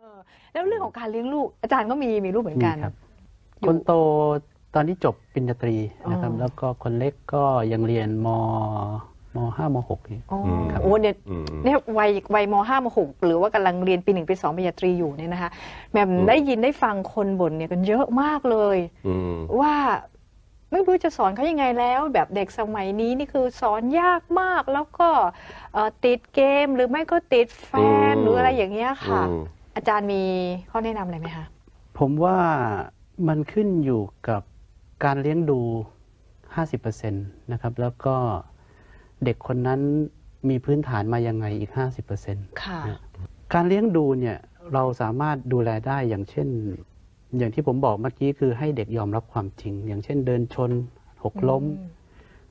เออแล้วเรื่องของการเลี้ยงลูก อาจารย์ก็มีมีลูกเหมือนกันมีครับ อยู่คนโตตอนที่จบปริญญาตรีนะครับ อ๋อ แล้วก็คนเล็กก็ยังเรียนมมห้ามหกอยู่อ๋ออืมโอ้เนี่ยอืม เนี่ยวัยวัยมห้ามหกหรือว่ากำลังเรียนปีหนึ่งปีสองปริญญาตรีอยู่เนี่ยนะคะแหม่มอืม ได้ยินได้ฟังคนบ่นเนี่ยกันเยอะมากเลย อืม ว่าไม่รู้จะสอนเขายังไงแล้ว แบบเด็กสมัยนี้นี่คือสอนยากมากแล้วก็เอ่อติดเกมหรือไม่ก็ติดแฟนอืม หรืออะไรอย่างเงี้ยค่ะ อืม อาจารย์มีข้อแนะนำอะไรไหมคะผมว่ามันขึ้นอยู่กับการเลี้ยงดู 50%นะครับ แล้วก็เด็กคนนั้นมีพื้นฐานมายังไงอีก 50%ค่ะ การเลี้ยงดูเนี่ยเราสามารถดูแลได้อย่างเช่น อย่างที่ผมบอกเมื่อกี้คือให้เด็กยอมรับความจริง อย่างเช่นเดินชน หกล้มอืม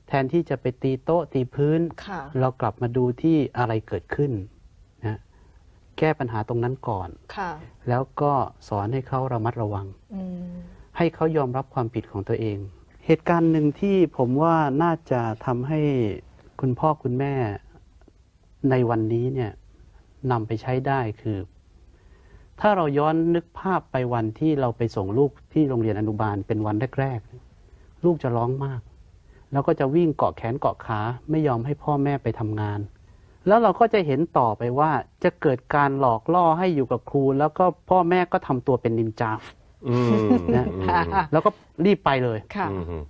แทนที่จะไปตีโต๊ะตีพื้น ค่ะ เรากลับมาดูที่อะไรเกิดขึ้นนะ แก้ปัญหาตรงนั้นก่อนค่ะแล้วก็สอนให้เขาระมัดระวังอืมให้เขายอมรับความผิดของตัวเอง เหตุการณ์หนึ่งที่ผมว่าน่าจะทำให้คุณพ่อคุณแม่ในวันนี้เนี่ยนำไปใช้ได้คือ ถ้าเราย้อนนึกภาพไปวันที่เราไปส่งลูกที่โรงเรียนอนุบาลเป็นวันแรกๆ ลูกจะร้องมาก แล้วก็จะวิ่งเกาะแขนเกาะขาไม่ยอมให้พ่อแม่ไปทำงาน แล้วเราก็จะเห็นต่อไปว่าจะเกิดการหลอกล่อให้อยู่กับครู แล้วก็พ่อแม่ก็ทำตัวเป็นนินจาอืมนะอืมค่ะแล้วก็รีบไปเลย ค่ะอืม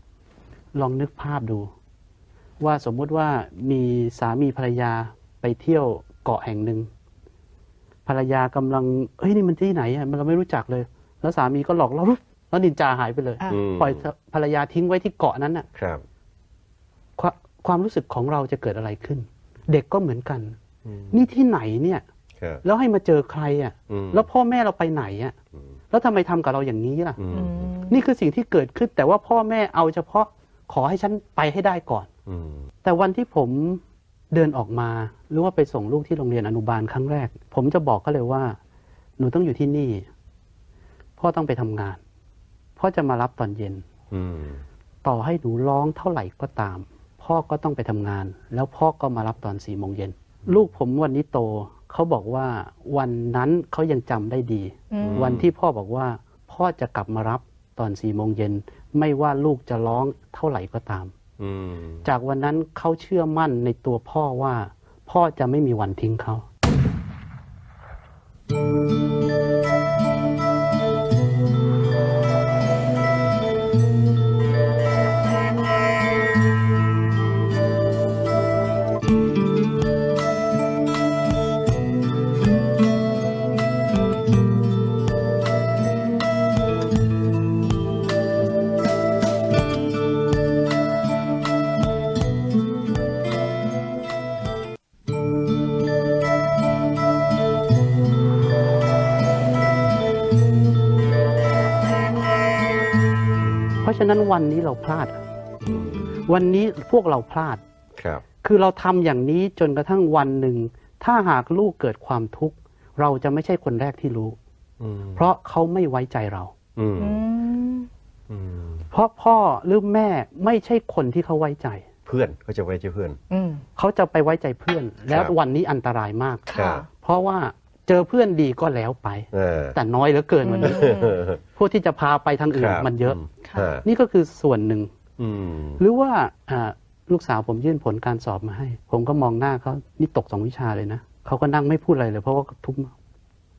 ลองนึกภาพดู ว่าสมมุติว่ามีสามีภรรยาไปเที่ยวเกาะแห่งหนึ่งภรรยากำลังเฮ้ยนี่มันที่ไหนอะมันเราไม่รู้จักเลย แล้วสามีก็หลอกเราแล้วนินจาหายไปเลย อะอืมปล่อยภรรยาทิ้งไว้ที่เกาะนั้นน่ะ ครับ ความความรู้สึกของเราจะเกิดอะไรขึ้น เด็กก็เหมือนกันอืมนี่ที่ไหนเนี่ยครับแล้วให้มาเจอใครอะอืมแล้วพ่อแม่เราไปไหนอะอืมแล้วทำไมทำกับเราอย่างนี้ล่ะอืมอืมนี่คือสิ่งที่เกิดขึ้นแต่ว่าพ่อแม่เอาเฉพาะขอให้ฉันไปให้ได้ก่อนอืมแต่วันที่ผมเดินออกมา หรือว่าไปส่งลูกที่โรงเรียนอนุบาลครั้งแรก ผมจะบอกเขาเลยว่า หนูต้องอยู่ที่นี่ พ่อต้องไปทำงาน พ่อจะมารับตอนเย็นอืมต่อให้หนูร้องเท่าไหร่ก็ตาม พ่อก็ต้องไปทำงาน แล้วพ่อก็มารับตอนสี่โมงเย็นลูกผมวันนี้โตเขาบอกว่าวันนั้นเขายังจำได้ดีอืมวันที่พ่อบอกว่า พ่อจะกลับมารับตอนสี่โมงเย็นไม่ว่าลูกจะร้องเท่าไหร่ก็ตามอืมจากวันนั้นเขาเชื่อมั่นในตัวพ่อว่า พ่อจะไม่มีวันทิ้งเขาะฉะนั้นวันนี้เราพลาดอืมวันนี้พวกเราพลาดครับ คือเราทำอย่างนี้จนกระทั่งวันหนึ่ง ถ้าหากลูกเกิดความทุกข์ เราจะไม่ใช่คนแรกที่รู้อืมเพราะเขาไม่ไว้ใจเราอืมอืมอืมเพราะพ่อหรือแม่ไม่ใช่คนที่เขาไว้ใจ เพื่อนเขาจะไว้ใจเพื่อนอืมเขาจะไปไว้ใจเพื่อน แล้ววันนี้อันตรายมากครัค่ะบเพราะว่า เจอเพื่อนดีก็แล้วไป เออ แต่น้อยเหลือเกินวันนี้อืมพวกที่จะพาไปทางอื่นครับมันเยอะ ค่ะฮะนี่ก็คือส่วนหนึ่ง อืม หรือว่าอ่าลูกสาวผมยื่นผลการสอบมาให้ ผมก็มองหน้าเขานี่ตกสองวิชาเลยนะเขาก็นั่งไม่พูดอะไรเลยเพราะว่าทุบ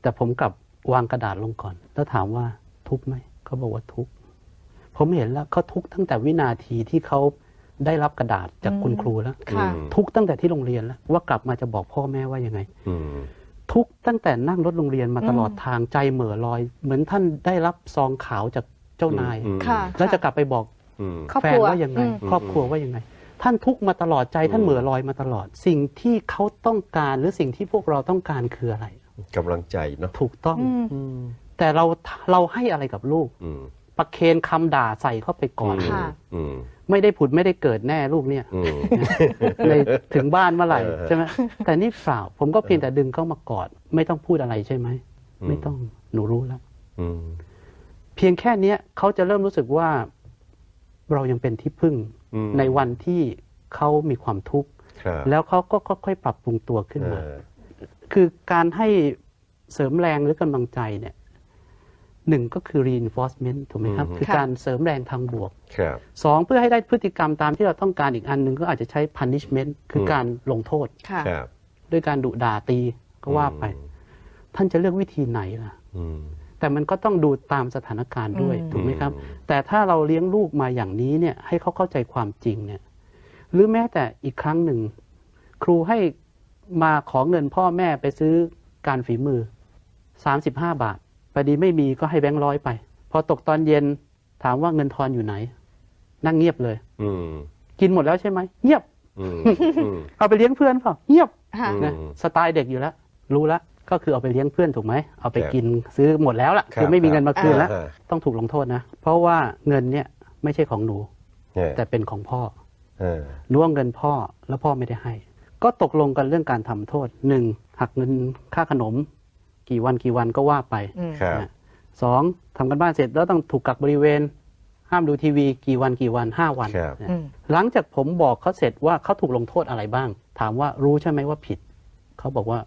แต่ผมกลับวางกระดาษลงก่อน แล้วถามว่าทุบไหมเขาบอกว่าทุบผมเห็นแล้วเขาทุกข์ตั้งแต่วินาทีที่เขาได้รับกระดาษจากคุณครูแล้ว ค่ะอืมทุกข์ตั้งแต่ที่โรงเรียนแล้วว่ากลับมาจะบอกพ่อแม่ว่ายังไง อืม ทุกข์ตั้งแต่นั่งรถโรงเรียนมาตลอดอืมทางใจเหม่อลอย เหมือนท่านได้รับซองขาวจากเจ้านายอืมค่ะแล้วจะกลับไปบอกอืมครอบแฟคนรัวว่ายังไงอืมครอบครัวว่ายังไง ท่านทุกข์มาตลอดใจท่านอืมเหม่อลอยมาตลอด สิ่งที่เขาต้องการหรือสิ่งที่พวกเราต้องการคืออะไรกำลังใจเนาะถูกต้องอืมอืมแต่เราเราให้อะไรกับลูกอืม ประเคนคำด่าใส่เข้าไปก่อน ค่ะ อืมไม่ได้ผุดไม่ได้เกิดแน่ลูกเนี่ย อืมเลยถึงบ้านเมื่อไหร่เออ ใช่ไหมแต่นี่เปล่าผมก็เพียงแต่ดึงเข้ามากอด ไม่ต้องพูดอะไรใช่ไหมอืมไม่ต้องหนูรู้แล้ว อืมเพียงแค่เนี้ยเขาจะเริ่มรู้สึกว่าเรายังเป็นที่พึ่งอืมในวันที่เขามีความทุกข์ ครับแล้วเขาก็ค่อยๆปรับปรุงตัวขึ้นเอมาอคือการให้เสริมแรงหรือกำลังใจเนี่ย หนึ่งก็คือ reinforcement ถูกไหมครับอืมคือค่ะการเสริมแรงทางบวกครับสองเพื่อให้ได้พฤติกรรมตามที่เราต้องการอีกอันหนึ่งก็อาจจะใช้ punishment คืออมการลงโทษค่ะครับด้วยการดุด่าตีก็ว่าไป ท่านจะเลือกวิธีไหนล่ะอืมแต่มันก็ต้องดูตามสถานการณ์ด้วยอืมถูกไหมครับอืมแต่ถ้าเราเลี้ยงลูกมาอย่างนี้เนี่ย ให้เขาเข้าใจความจริงเนี่ย หรือแม้แต่อีกครั้งหนึ่ง ครูให้มาขอเงินพ่อแม่ไปซื้อการฝีมือ35บาท พอดีไม่มีก็ให้แบงค์ร้อยไป พอตกตอนเย็นถามว่าเงินทอนอยู่ไหน นั่งเงียบเลย อืมกินหมดแล้วใช่ไหมเงียบอืมอืมเอาไปเลี้ยงเพื่อนเปล่าเงียบค่ะอืมนะสไตล์เด็กอยู่แล้วรู้แล้วก็คือเอาไปเลี้ยงเพื่อนถูกไหมเอาไปครับกินซื้อหมดแล้วล่ะครับ คือไม่มีเงินมาคืนแล้วอ่าต้องถูกลงโทษนะ เพราะว่าเงินเนี่ยไม่ใช่ของหนู เนี่ยแต่เป็นของพ่อ เออหนูเอาเงินพ่อแล้วพ่อไม่ได้ให้ ก็ตกลงกันเรื่องการทำโทษหนึ่งหักเงินค่าขนม กี่วันกี่วันก็ว่าไปอืมครับนะสองทำกันบ้านเสร็จแล้วต้องถูกกักบริเวณ ห้ามดูทีวีกี่วันกี่วันห้าวันครับ นะอืม หลังจากผมบอกเขาเสร็จว่าเขาถูกลงโทษอะไรบ้าง ถามว่ารู้ใช่ไหมว่าผิด เขาบอกว่า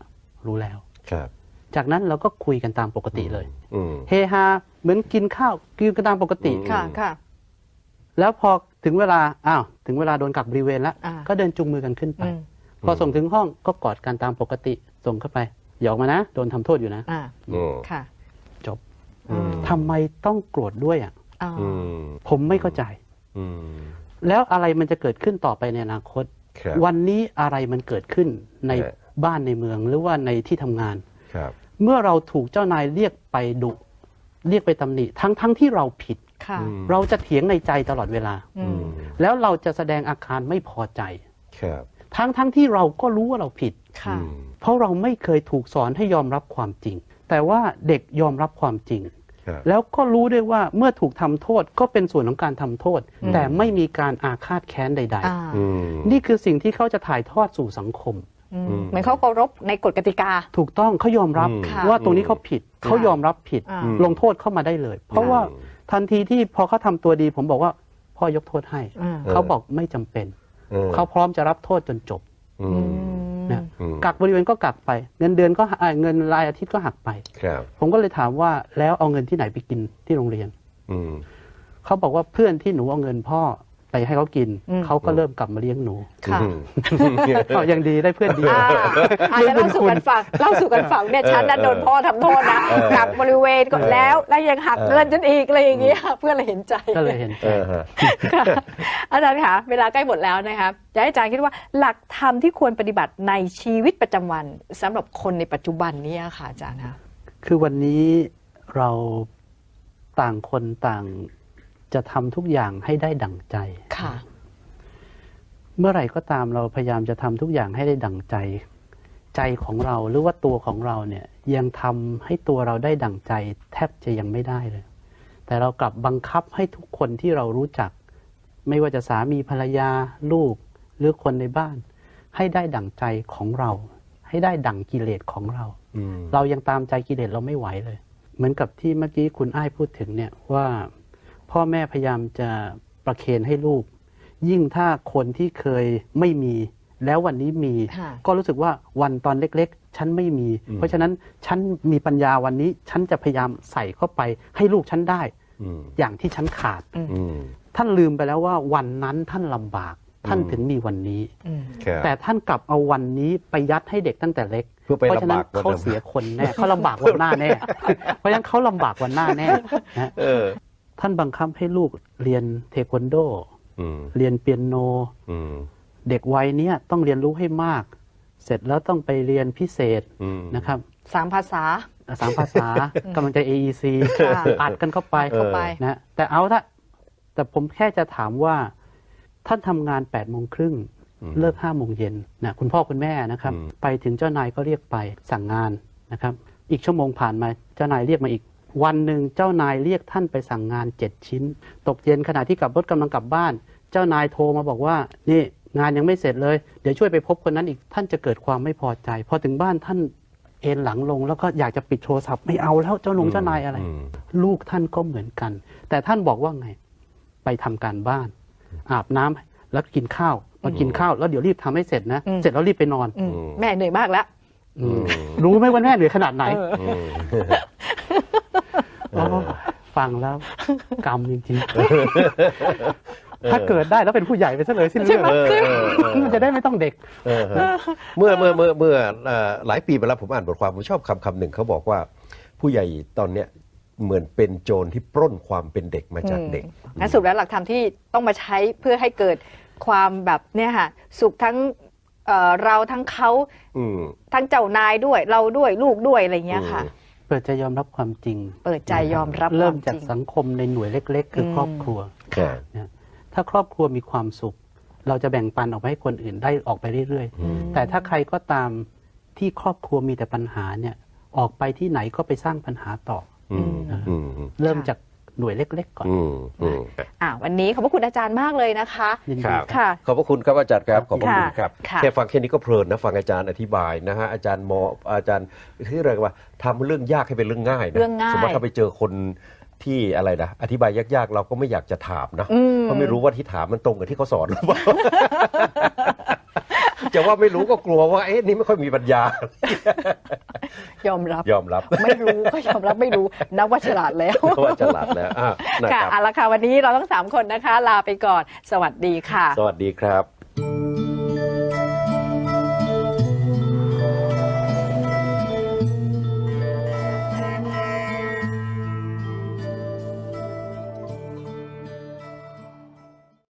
รู้แล้ว ครับ จากนั้นเราก็คุยกันตามปกติเลย อืม เฮฮาเหมือนกินข้าวกินกันตามปกติ อืม ค่ะค่ะ แล้วพอถึงเวลาอ้าวถึงเวลาโดนกักบริเวณแล้วอ่า ก็เดินจูงมือกันขึ้นไป อืม พอส่งถึงห้องก็กอดกันตามปกติส่งเข้าไป อย่าออกมานะ โดนทำโทษอยู่นะอ่าอืมค่ะ จบอืม ทำไมต้องโกรธด้วยอะอ่าอืมผมไม่เข้าใจ อืมแล้วอะไรมันจะเกิดขึ้นต่อไปในอนาคต ครับ วันนี้อะไรมันเกิดขึ้นในเออบ้านในเมืองหรือว่าในที่ทำงาน ครับ เมื่อเราถูกเจ้านายเรียกไปดุ เรียกไปตำหนิทั้งทั้งที่เราผิด ค่ะ อืม เราจะเถียงในใจตลอดเวลา อือืมมแล้วเราจะแสดงอาการไม่พอใจ ครับ ทั้งทั้งที่เราก็รู้ว่าเราผิดค่ะอืมเพราะเราไม่เคยถูกสอนให้ยอมรับความจริง แต่ว่าเด็กยอมรับความจริงครับแล้วก็รู้ด้วยว่าเมื่อถูกทำโทษก็เป็นส่วนของการทำโทษอืมแต่ไม่มีการอาฆาตแค้นใดอ่าอืมๆนี่คือสิ่งที่เขาจะถ่ายทอดสู่สังคมอืมอืมเหมือนเขาเคารพในกฎกติกา ถูกต้องเขายอมรับอืมค่ะว่าตรงนี้เขาผิดเขายอมรับผิดอ่าอืมลงโทษเข้ามาได้เลย เพราะว่าทันทีที่พอเขาทำตัวดี ผมบอกว่าพ่อยกโทษให้อ่าเขาบอกไม่จำเป็นออ เขาพร้อมจะรับโทษจนจบอือืมมนะอืมกักบริเวณก็กักไป เงินเดือนก็หักเอ่อเงินรายอาทิตย์ก็หักไปครับผมก็เลยถามว่าแล้วเอาเงินที่ไหนไปกินที่โรงเรียนอืมเขาบอกว่าเพื่อนที่หนูเอาเงินพ่อ ไปให้เขากินอืมเขาก็เริ่มกลับมาเลี้ยงหนูค่ะอืมเอายังดีได้เพื่อนดีอ่าอาจจะเล่าสู่กันฟังเล่าสู่กันฟังเนี่ยฉันน่ะโดนพ่อทำโทษนะเออกับบริเวณก็เออแล้ว แล้วยังหักเออเงินฉันอีกอะไรอย่างเงี้ยเพื่อนเลยเห็นใจก็เลยเห็นใจเออฮะค่ะอาจารย์คะเวลาใกล้หมดแล้วนะคะจะให้อาจารย์คิดว่าหลักธรรมที่ควรปฏิบัติในชีวิตประจำวันสำหรับคนในปัจจุบันเนี้ค่ะอาจารย์คะคือวันนี้เราต่างคนต่าง จะทำทุกอย่างให้ได้ดั่งใจ ค่ะ เมื่อไหร่ก็ตามเราพยายามจะทำทุกอย่างให้ได้ดั่งใจ ใจของเราหรือว่าตัวของเราเนี่ยยังทำให้ตัวเราได้ดั่งใจ แทบจะยังไม่ได้เลย แต่เรากลับบังคับให้ทุกคนที่เรารู้จัก ไม่ว่าจะสามีภรรยาลูก หรือคนในบ้าน ให้ได้ดั่งใจของเรา ให้ได้ดั่งกิเลสของเราอืมเรายังตามใจกิเลสเราไม่ไหวเลย เหมือนกับที่เมื่อกี้คุณอ้ายพูดถึงเนี่ยว่า พ่อแม่พยายามจะประเคนให้ลูก ยิ่งถ้าคนที่เคยไม่มี แล้ววันนี้มี ค่ะก็รู้สึกว่าวันตอนเล็กๆ ฉันไม่มีอืมเพราะฉะนั้นฉันมีปัญญาวันนี้ ฉันจะพยายามใส่เข้าไป ให้ลูกฉันได้ อืมอย่างที่ฉันขาด อืม ท่านลืมไปแล้วว่าวันนั้นท่านลำบาก ท่านอืม ถึงมีวันนี้ อืม ครับ แต่ท่านกลับเอาวันนี้ไปยัดให้เด็กตั้งแต่เล็ก เพื่อไปเพราะฉะนั้นลำบากกว่าเขาเดิมเสียคนแน่เขาลำบากวันหน้าแน่ เพราะฉะนั้นเขาลำบากวันหน้าแน่นะ เออ ท่านบังคับให้ลูกเรียนเทควันโดอืมเรียนเปียโนอืมเด็กวัยเนี้ยต้องเรียนรู้ให้มาก เสร็จแล้วต้องไปเรียนพิเศษอืมนะครับสามภาษาสามภาษากำลังจะ AEC ค่ะอัดกันเข้าไปเออเข้าไปนะแต่เอาละแต่ผมแค่จะถามว่า ท่านทำงาน8ปดโมงครึ่งอืมเลิกห้าโมงเย็นนะคุณพ่อคุณแม่นะครับอืมไปถึงเจ้านายก็เรียกไปสั่งงานนะครับ อีกชั่วโมงผ่านมาเจ้านายเรียกมาอีก วันหนึ่งเจ้านายเรียกท่านไปสั่งงานเจ็ดชิ้น ตกเย็นขณะที่กลับรถกำลังกลับบ้าน เจ้านายโทรมาบอกว่า นี่งานยังไม่เสร็จเลย เดี๋ยวช่วยไปพบคนนั้นอีกท่านจะเกิดความไม่พอใจ พอถึงบ้านท่านเอนหลังลง แล้วก็อยากจะปิดโทรศัพท์ไม่เอาแล้วเจ้าลงเจ้านายอะไรมลูกท่านก็เหมือนกัน แต่ท่านบอกว่าไง ไปทำการบ้าน อาบน้ำแล้วกินข้าวมากินข้าวแล้วเดี๋ยวรีบทำให้เสร็จนะอืมเสร็จแล้วรีบไปนอนอืมอืมแม่เหนื่อยมากแล้วอืมรู้ไหมว่าแม่เหนื่อยขนาดไหนอืมโอ้ ฟังแล้วกรรมจริงๆ ถ้าเกิดได้แล้วเป็นผู้ใหญ่ไปซะเลยสิ้นเรื่องเออเออเออมันจะได้ไม่ต้องเด็กเออเมื่อเมื่อเมื่อเมื่อเอ่อหลายปีมาแล้วผมอ่านบทความผมชอบคำคำหนึ่งเขาบอกว่า ผู้ใหญ่ตอนเนี้ยเหมือนเป็นโจรที่ปล้นความเป็นเด็กมาจากเด็กงั้นสรุดแล้วหลักธรรมที่ต้องมาใช้เพื่อให้เกิดความแบบเนี่ยค่ะสุขทั้งเอ่อเราทั้งเขาอืมทั้งเจ้านายด้วยเราด้วยลูกด้วยอะไรเงี้ยค่ะ เปิดใจยอมรับความจริง เปิดใจยอมรับเริ่มควจากจริงสังคมในหน่วยเล็ก ๆ คืออมครอบครัวค่ะนะถ้าครอบครัวมีความสุข เราจะแบ่งปันออกไปให้คนอื่นได้ออกไปเรื่อยอืมๆแต่ถ้าใครก็ตามที่ครอบครัวมีแต่ปัญหาเนี่ยออกไปที่ไหนก็ไปสร้างปัญหาต่ออืมอืมเริ่มจาก หน่วยเล็ก ๆ ก่อน อืมอืมอ่าวันนี้ขอบพระคุณอาจารย์มากเลยนะคะยินคดีรับค่ะ ขอบพระคุณครับอาจารย์ครับขอบพระคุณค่ะครับค่ะแค่ฟังแค่นี้ก็เพลินนะฟังอาจารย์อธิบายนะฮะอาจารย์มออาจารย์ที่เรียกว่าทำเรื่องยากให้เป็นเรื่องง่ายนะเรื่องง่าย สมมติถ้าไปเจอคนที่อะไรนะอธิบายยากๆ เราก็ไม่อยากจะถามนะอืม เพราะไม่รู้ว่าที่ถามมันตรงกับที่เขาสอนหรือเปล่า จะว่าไม่รู้ก็กลัวว่าเอ๊ะนี่ไม่ค่อยมีปัญญา ยอมรับ ยอมรับ ไม่รู้ก็ยอมรับไม่รู้นับว่าฉลาดแล้วว่าฉลาดแล้วอะนะค่ะครับเอาละค่ะวันนี้เราทั้งสามคนนะคะ ลาไปก่อน สวัสดีค่ะ สวัสดีครับ